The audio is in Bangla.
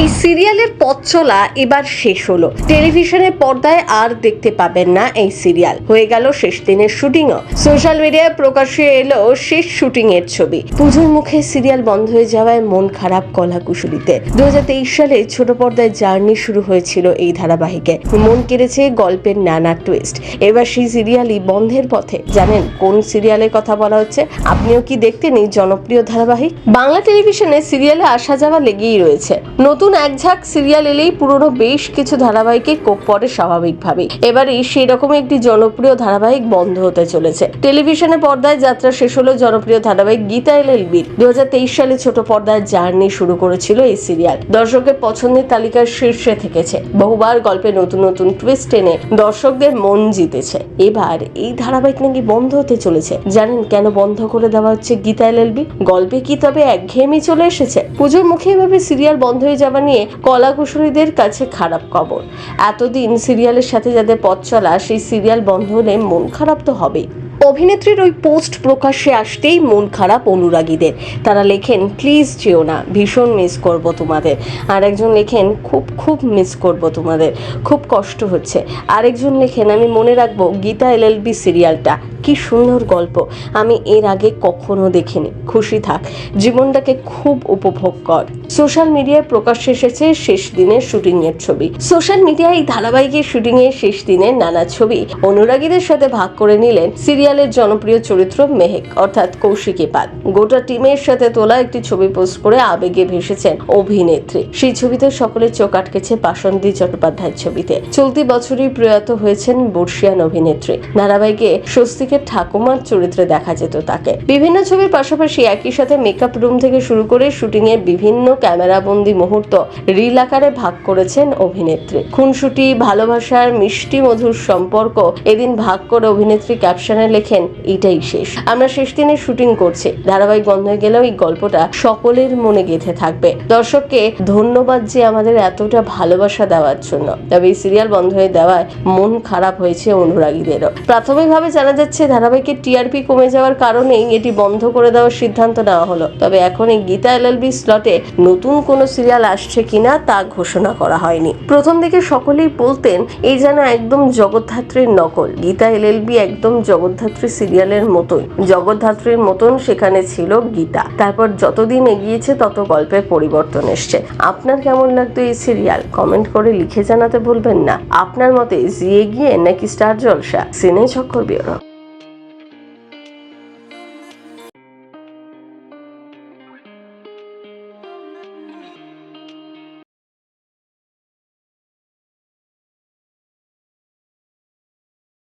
এই সিরিয়ালের পথ চলা এবার শেষ হলো। টেলিভিশনের পর্দায় আর দেখতে পাবেন না এই সিরিয়াল। হয়ে গেল শেষ দিনের শুটিংও। সোশ্যাল মিডিয়ায় প্রকাশ্যে এলো শেষ শুটিং এর ছবি। পুজোর মুখে সিরিয়াল বন্ধ হয়ে যাওয়ায় মন খারাপ কলা কুশলীতে দু সালে ছোট পর্দায় জার্নি শুরু হয়েছিল এই ধারাবাহিকে। মন কেড়েছে গল্পের নানা টুইস্ট এবার সেই সিরিয়ালই বন্ধের পথে। জানেন কোন সিরিয়ালের কথা বলা হচ্ছে? আপনিও কি দেখতেন এই জনপ্রিয় ধারাবাহিক? বাংলা টেলিভিশনে সিরিয়ালে আসা যাওয়া লেগেই রয়েছে। নতুন এক ঝাঁক সিরিয়াল এলেই পুরনো বেশ কিছু ধারাবাহিকে কোপ পড়ে স্বাভাবিকভাবেই। এবারে সেই রকম একটি জনপ্রিয় ধারাবাহিক বন্ধ হতে চলেছে। টেলিভিশনে পর্দায় যাত্রা শেষ হলো জনপ্রিয় ধারাবাহিক গীতা এল এল বির। দু সালে ছোট পর্দায় জার্নি শুরু করেছিল এই সিরিয়াল। দর্শকের পছন্দের তালিকার শীর্ষে থেকেছে। বহুবার গল্পে নতুন নতুন টুইস্ট এনে দর্শকদের মন জিতেছে। এবার এই ধারাবাহিক নাকি বন্ধ হতে চলেছে? জানেন কেন বন্ধ করে দেওয়া হচ্ছে গীতা এল গল্পে কি তবে একঘেয়েমি চলে এসেছে? পুজোর মুখে এভাবে সিরিয়াল বন্ধ হয়ে যাওয়া নিয়ে কলা কুশলীদের কাছে খারাপ খবর। এতদিন সিরিয়ালের সাথে যাদের পথ চলা, সেই সিরিয়াল বন্ধ হলে মন খারাপ তো হবেই। অভিনেত্রীর ওই পোস্ট প্রকাশ্যে আসতেই মন খারাপ অনুরাগীদের। তারা লেখেন, প্লিজ যেও না, ভীষণ মিস করব তোমাদের। আর একজন লেখেন, খুব খুব মিস করব তোমাদের, খুব কষ্ট হচ্ছে। আরেকজন লেখেন, আমি মনে রাখব গীতা এলএলবি সিরিয়ালটা। কি সুন্দর গল্প। আমি এর আগে কখনো দেখিনি। খুশি থাক। জীবনটাকে খুব উপভোগ কর। সোশ্যাল মিডিয়ায় প্রকাশ্যে এসেছে শেষ দিনের শুটিং এর ছবি। সোশ্যাল মিডিয়ায় এই শুটিং এর শেষ দিনের নানা ছবি। অনুরাগীদের সাথে ভাগ করে নিলেন সিরিয়ালের জনপ্রিয় চরিত্র মেহেক, অর্থাৎ কৌশিকী পাল। গোটা টিমের সাথে তোলা একটি ছবি পোস্ট করে আবেগে ভেসেছেন অভিনেত্রী। সেই ছবিতে সকলের চোখ আটকেছে বাসন্তী চট্টোপাধ্যায়ের ছবিতে। চলতি বছরই প্রয়াত হয়েছেন বর্ষিয়ান অভিনেত্রী। ধারাবাহিকে স্বস্তিকের ঠাকুমার চরিত্রে দেখা যেত তাকে। বিভিন্ন ছবির পাশাপাশি একই সাথে মেকআপ রুম থেকে শুরু করে শুটিং এর বিভিন্ন ক্যামেরাবন্দি মুহূর্ত রিল আকারে ভাগ করেছেন অভিনেত্রী। খুনসুটি, ভালোবাসার মিষ্টি মধুর সম্পর্ক এদিন ভাগ করে অভিনেত্রী ক্যাপশনে লেখেন এটাই শেষ। আমরা শেষ দিনে শুটিং করছি। ধারাবাহিক বন্ধ হয়ে গেলেও এই গল্পটা সকলের মনে গেঁথে থাকবে। দর্শককে ধন্যবাদ যে আমাদের এতটা ভালোবাসা দেওয়ার জন্য। তবে এই সিরিয়াল বন্ধ হয়ে দেওয়ায় মন খারাপ হয়েছে অনুরাগীদেরও। প্রাথমিকভাবে জানা যাচ্ছে ধারাবাহিকের টিআরপি কমে যাওয়ার কারণেই এটি বন্ধ করে দেওয়ার সিদ্ধান্ত নেওয়া হলো। তবে এখন এই গীতা এলএলবি স্লটে নতুন কোনো সিরিয়াল আসছে কিনা তা ঘোষণা করা হয়নি। প্রথম দিকে সকলেই বলতেন এই যেন একদম জগদ্ধাত্রীর নকল। গীতা এলএলবি একদম জগদ্ধাত্রী সিরিয়ালের মতোই। জগদ্ধাত্রীর মতন সেখানে ছিল গীতা। তারপর যতদিন এগিয়েছে তত গল্পের পরিবর্তন এসছে। আপনার কেমন লাগতো এই সিরিয়াল? কমেন্ট করে লিখে জানাতে ভুলবেন না। আপনার মতে জি এগিয়ে নাকি স্টার জলসা? সিনে চক্কর বিওরো